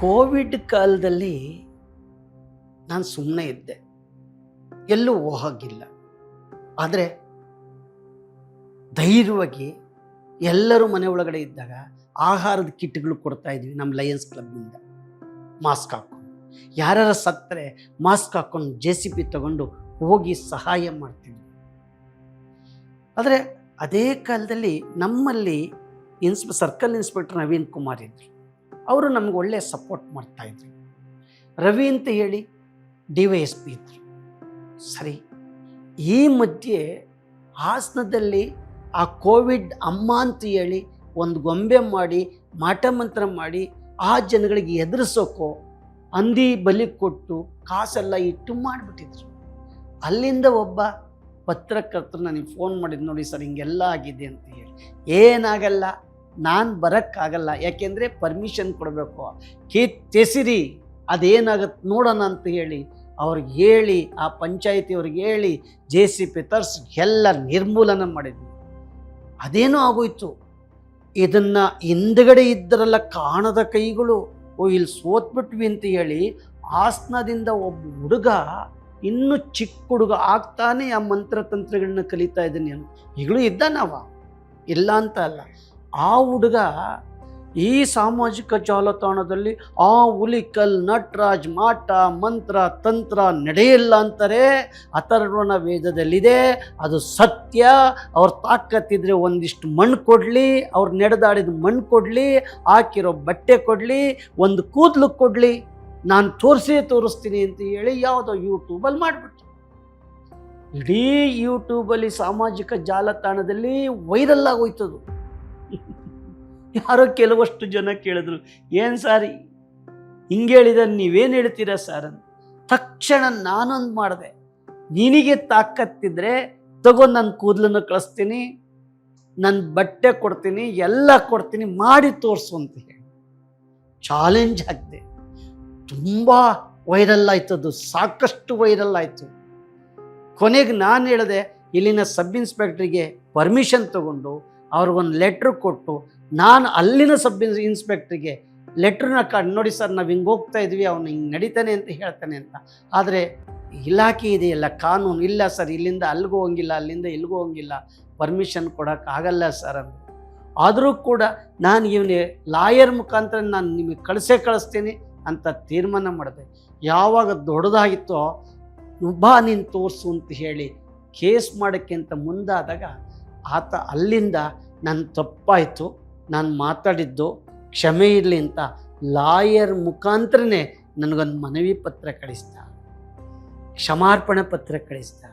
Covid ಕಾಲದಲ್ಲಿ ನಾನು ಸುಮ್ಮನೆ ಇದ್ದೆ. ಎಲ್ಲೂ ಹೋಗಿಲ್ಲ. ಆದರೆ ಧೈರ್ಯವಾಗಿ ಎಲ್ಲರೂ ಮನೆ ಒಳಗಡೆ ಇದ್ದಾಗ ಆಹಾರದ ಕಿಟ್ಗಳು ಕೊಡ್ತಾ ಇದ್ವಿ ನಮ್ಮ ಲಯನ್ಸ್ ಕ್ಲಬ್ನಿಂದ ಮಾಸ್ಕ್ ಹಾಕೊಂಡು. ಯಾರ್ಯಾರ ಸತ್ತರೆ ಮಾಸ್ಕ್ ಹಾಕೊಂಡು ಜೆ ಸಿ ಪಿ ತಗೊಂಡು ಹೋಗಿ ಸಹಾಯ ಮಾಡ್ತಿದ್ವಿ ಆದರೆ ಅದೇ ಕಾಲದಲ್ಲಿ ನಮ್ಮಲ್ಲಿ ಇನ್ಸ್ಪ ಸರ್ಕಲ್ ಇನ್ಸ್ಪೆಕ್ಟರ್ ನವೀನ್ ಕುಮಾರ್ ಇದ್ದರು ಅವರು ನಮ್ಗೆ ಒಳ್ಳೆ ಸಪೋರ್ಟ್ ಮಾಡ್ತಾಯಿದ್ರು ರವಿ ಅಂತ ಹೇಳಿ ಡಿ ವೈ ಎಸ್ ಪಿ ಇದ್ದರು ಸರಿ, ಈ ಮಧ್ಯೆ ಹಾಸನದಲ್ಲಿ ಆ ಕೋವಿಡ್ ಅಮ್ಮ ಅಂತ ಹೇಳಿ ಒಂದು ಗೊಂಬೆ ಮಾಡಿ, ಮಾಟ ಮಂತ್ರ ಮಾಡಿ ಆ ಜನಗಳಿಗೆ ಎದುರಿಸೋಕೋ ಅಂದಿ ಬಲಿ ಕೊಟ್ಟು ಕಾಸೆಲ್ಲ ಇಟ್ಟು ಮಾಡಿಬಿಟ್ಟಿದ್ರು. ಅಲ್ಲಿಂದ ಒಬ್ಬ ಪತ್ರಕರ್ತರು ನನಗೆ ಫೋನ್ ಮಾಡಿದ್ದು ನೋಡಿ ಸರ್, ಹಿಂಗೆಲ್ಲ ಆಗಿದೆ ಅಂತ ಹೇಳಿ. ಏನಾಗಲ್ಲ ನಾನು ಬರೋಕ್ಕಾಗಲ್ಲ. ಯಾಕೆಂದರೆ ಪರ್ಮಿಷನ್ ಕೊಡಬೇಕು. ಕಿತ್ತೆಸಿರಿ ಅದೇನಾಗತ್ತೆ ನೋಡೋಣ ಅಂತ ಹೇಳಿ, ಅವ್ರಿಗೆ ಹೇಳಿ, ಆ ಪಂಚಾಯತಿಯವ್ರಿಗೆ ಹೇಳಿ ಜೆ ಸಿ ಪಿ ತರ್ಸಿ ಎಲ್ಲ ನಿರ್ಮೂಲನ ಮಾಡಿದ್ವಿ. ಅದೇನು ಆಗೋಯ್ತು. ಇದನ್ನು ಹಿಂದ್ಗಡೆ ಇದ್ದರಲ್ಲ ಕಾಣದ ಕೈಗಳು. ಓ ಇಲ್ಲಿ ಸೋತ್ಬಿಟ್ವಿ ಅಂತ ಹೇಳಿ, ಆಸನದಿಂದ ಒಬ್ಬ ಹುಡುಗ, ಇನ್ನೂ ಚಿಕ್ಕ ಹುಡುಗ ಆಗ್ತಾನೆ ಆ ಮಂತ್ರತಂತ್ರಗಳನ್ನ ಕಲಿತಾ ಇದ್ದೀನಿ. ನಾನು ಈಗಲೂ ಇದ್ದಾನವ. ಇಲ್ಲ ಅಂತ ಅಲ್ಲ. ಆ ಹುಡುಗ ಈ ಸಾಮಾಜಿಕ ಜಾಲತಾಣದಲ್ಲಿ ಆ ಹುಲಿಕಲ್ ನಟರಾಜ್ ಮಾಟ, ಮಂತ್ರ, ತಂತ್ರ ನಡೆಯಲ್ಲ ಅಂತಾರೆ. ಅಥರ್ವಣ ವೇದದಲ್ಲಿದೆ. ಅದು ಸತ್ಯ. ಅವ್ರ ತಾಕತ್ತಿದ್ರೆ ಒಂದಿಷ್ಟು ಮಣ್ಣು ಕೊಡಲಿ, ಅವ್ರು ನಡೆದಾಡಿದ ಮಣ್ಣು ಕೊಡಲಿ, ಹಾಕಿರೋ ಬಟ್ಟೆ ಕೊಡಲಿ, ಒಂದು ಕೂದಲು ಕೊಡಲಿ. ನಾನು ತೋರಿಸೇ ತೋರಿಸ್ತೀನಿ ಅಂತ ಹೇಳಿ ಯಾವುದೋ ಯೂಟ್ಯೂಬಲ್ಲಿ ಮಾಡಿಬಿಟ್ಟು ಇಡೀ ಯೂಟ್ಯೂಬಲ್ಲಿ ಸಾಮಾಜಿಕ ಜಾಲತಾಣದಲ್ಲಿ ವೈರಲ್ ಆಗೋಯ್ತದು. ಯಾರೋ ಕೆಲವಷ್ಟು ಜನ ಕೇಳಿದ್ರು, ಏನು ಸಾರಿ? ಹಿಂಗೆ ಹೇಳಿದ ನೀವೇನು ಹೇಳ್ತೀರಾ ಸರ್? ಅಂತ ತಕ್ಷಣ ನಾನೊಂದು ಮಾಡಿದೆ, ನಿನಗೆ ತಾಕತ್ತಿದ್ರೆ ತಗೋ ನನ್ನ ಕೂದಲನ್ನು ಕಳಿಸ್ತೀನಿ ನನ್ನ ಬಟ್ಟೆ ಕೊಡ್ತೀನಿ, ಎಲ್ಲ ಕೊಡ್ತೀನಿ, ಮಾಡಿ ತೋರಿಸು ಅಂತ ಹೇಳಿ. ಚಾಲೆಂಜ್ ಆಗಿದೆ ತುಂಬ ವೈರಲ್ ಆಯ್ತದು, ಸಾಕಷ್ಟು ವೈರಲ್ ಆಯಿತು. ಕೊನೆಗೆ ನಾನು ಹೇಳಿದೆ, ಇಲ್ಲಿನ ಸಬ್ ಇನ್ಸ್ಪೆಕ್ಟ್ರಿಗೆ ಪರ್ಮಿಷನ್ ತಗೊಂಡು ಅವ್ರಿಗೊಂದು ಲೆಟ್ರ್ ಕೊಟ್ಟು ನಾನು ಅಲ್ಲಿನ ಸಬ್ ಇನ್ಸ್, ಇನ್ಸ್ಪೆಕ್ಟ್ರಿಗೆ ಲೆಟ್ರನ್ನ ಕಂಡು, ನೋಡಿ ಸರ್ ನಾವು ಹಿಂಗೆ ಹೋಗ್ತಾ ಇದ್ವಿ, ಅವನು ಹಿಂಗೆ ನಡೀತಾನೆ ಅಂತ ಹೇಳ್ತಾನೆ ಅಂತ. ಆದರೆ ಇಲಾಖೆ ಇದೆಯಲ್ಲ, ಕಾನೂನು ಇಲ್ಲ ಸರ್, ಇಲ್ಲಿಂದ ಅಲ್ಲಿಗೂ ಹೋಗಿಲ್ಲ, ಅಲ್ಲಿಂದ ಇಲ್ಲಿಗೂ ಹೋಗಿಲ್ಲ, ಪರ್ಮಿಷನ್ ಕೊಡೋಕ್ಕಾಗಲ್ಲ ಸರ್ ಅಂತ ಆದರೂ ಕೂಡ ನಾನು ಇವನಿಗೆ ಲಾಯರ್ ಮುಖಾಂತರ ನಾನು ನಿಮಗೆ ಕಳಿಸೇ ಕಳಿಸ್ತೀನಿ ಅಂತ ತೀರ್ಮಾನ ಮಾಡಿದೆ. ಯಾವಾಗ ದೊಡ್ಡದಾಗಿತ್ತೋ ಬಾ ನೀನು ತೋರಿಸು ಅಂತ ಹೇಳಿ ಕೇಸ್ ಮಾಡೋಕ್ಕಿಂತ ಮುಂದಾದಾಗ ಆತ ಅಲ್ಲಿಂದ ನನ್ನ ತಪ್ಪಾಯಿತು. ನಾನು ಮಾತಾಡಿದ್ದು ಕ್ಷಮೆ ಇರಲಿ ಅಂತ ಲಾಯರ್ ಮುಖಾಂತರನೇ ನನಗೊಂದು ಮನವಿ ಪತ್ರ ಕಳಿಸ್ದ. ಕ್ಷಮಾರ್ಪಣೆ ಪತ್ರ ಕಳಿಸ್ದ.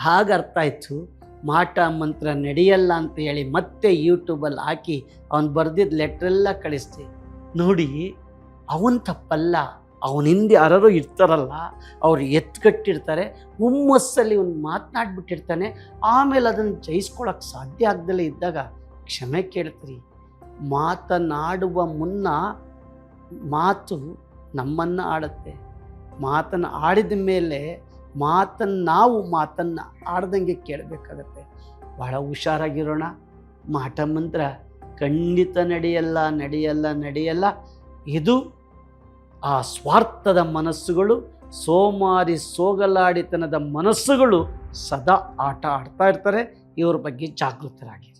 ಹಾಗೆ ಅರ್ಥ ಆಯಿತು. ಮಾಟ ಮಂತ್ರ ನಡೆಯಲ್ಲ ಅಂತ ಹೇಳಿ ಮತ್ತೆ ಯೂಟ್ಯೂಬಲ್ಲಿ ಹಾಕಿ ಅವನು ಬರೆದಿದ್ದ ಲೆಟ್ರೆಲ್ಲ ಕಳಿಸ್ದೆ. ನೋಡಿ, ಅವನ ತಪ್ಪಲ್ಲ. ಅವನ ಹಿಂದೆ ಯಾರು ಇರ್ತಾರಲ್ಲ, ಅವ್ರು ಎತ್ಕಟ್ಟಿರ್ತಾರೆ, ಹುಮ್ಮಸ್ಸಲ್ಲಿ ಒಂದು ಮಾತನಾಡ್ಬಿಟ್ಟಿರ್ತಾನೆ, ಆಮೇಲೆ ಅದನ್ನು ಜಯಿಸ್ಕೊಳಕ್ಕೆ ಸಾಧ್ಯ ಆಗ್ದಲೇ ಇದ್ದಾಗ ಕ್ಷಮೆ ಕೇಳ್ತೀರಿ. ಮಾತನಾಡುವ ಮುನ್ನ ಮಾತು ನಮ್ಮನ್ನು ಆಡುತ್ತೆ. ಮಾತನ್ನು ಆಡಿದ ಮೇಲೆ ಮಾತನ್ನು ನಾವು ಮಾತನ್ನು ಆಡ್ದಂಗೆ ಕೇಳಬೇಕಾಗತ್ತೆ. ಬಹಳ ಹುಷಾರಾಗಿರೋಣ. ಮಾಟ ಮಂತ್ರ ಖಂಡಿತ ನಡೆಯಲ್ಲ ನಡೆಯಲ್ಲ ನಡೆಯಲ್ಲ. ಇದು ಆ ಸ್ವಾರ್ಥದ ಮನಸ್ಸುಗಳು, ಸೋಮಾರಿ ಸೋಗಲಾಡಿತನದ ಮನಸ್ಸುಗಳು ಸದಾ ಆಟ ಆಡ್ತಾ ಇರ್ತಾರೆ. ಇವ್ರ ಬಗ್ಗೆ ಜಾಗೃತರಾಗಿ.